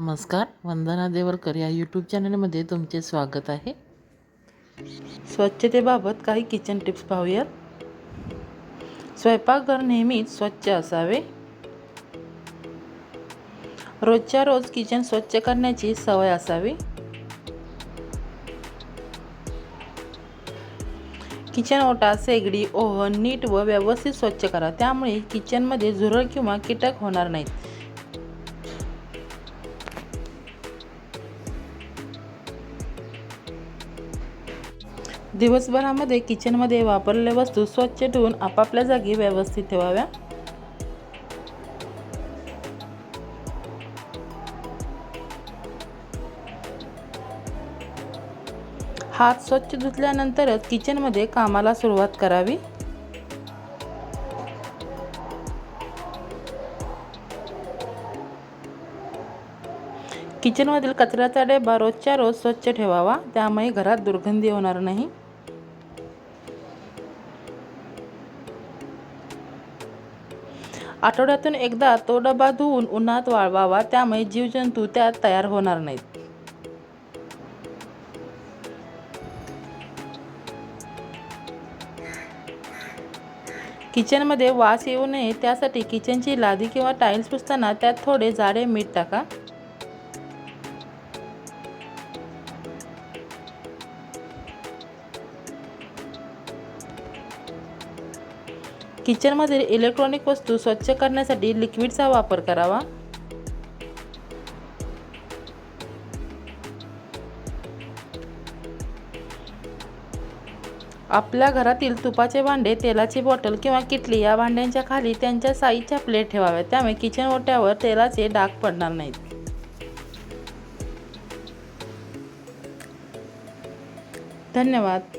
नमस्कार वंदना देवरकर या यूट्यूब चॅनलमध्ये तुमचे स्वागत आहे. स्वच्छतेबाबत काही किचन टिप्स पाहूयात. स्वयंपाकघर नेहमीच स्वच्छ असावे. रोजच्या रोज किचन स्वच्छ करण्याची सवय असावी. किचन ओटा शेगडी ओव्हन नीट व व्यवस्थित स्वच्छ करा. त्यामुळे किचनमध्ये झुरळ किंवा कीटक होणार नाहीत. दिवसभरामध्ये किचनमध्ये वापरलेल्या वस्तू स्वच्छ ठेवून आपापल्या जागी व्यवस्थित ठेवाव्या. हात स्वच्छ धुतल्यानंतरच किचनमध्ये कामाला सुरुवात करावी. किचनमधील कचऱ्याचा डबा रोजच्या रोज स्वच्छ ठेवावा. त्यामुळे घरात दुर्गंधी होणार नाही. आठवड्यातून एकदा तो डबा धुवून उन्हात वाळवावा. त्यामुळे जीवजंतू त्यात तयार होणार नाहीत. किचनमध्ये वास येऊ नये त्यासाठी किचनची लादी किंवा टाईल्स पुसताना त्यात थोडे जाडे मीठ टाका. किचनमधील इलेक्ट्रॉनिक वस्तू स्वच्छ करण्यासाठी लिक्विडचा वापर करावा. आपल्या घरातील तुपाचे भांडे तेलाची बॉटल किंवा किटली या भांड्यांच्या खाली त्यांच्या साईजच्या प्लेट ठेवाव्या त्यामुळे किचन ओट्यावर तेलाचे डाग पडणार नाहीत. धन्यवाद.